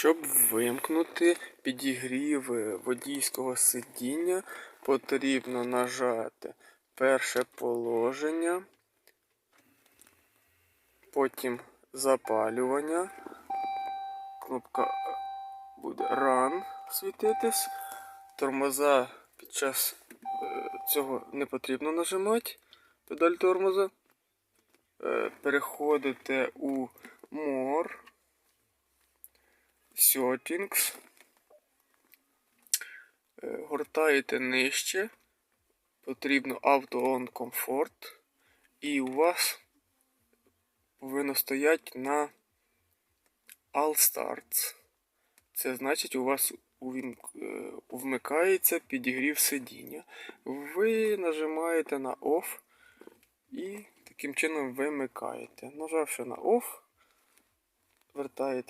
Щоб вимкнути підігрів водійського сидіння, потрібно нажати перше положення, потім запалювання. Кнопка буде Run світитись. Тормоза під час е, цього не потрібно нажимати педаль тормоза. Е, Переходите у Settings. Е, Гортаєте нижче. Потрібно Auto On Comfort. І у вас повинно стояти на All Starts. Це значить, у вас е, вмикається підігрів сидіння. Ви нажимаєте на Off і таким чином вимикаєте. Нажавши на Off, вертаєте.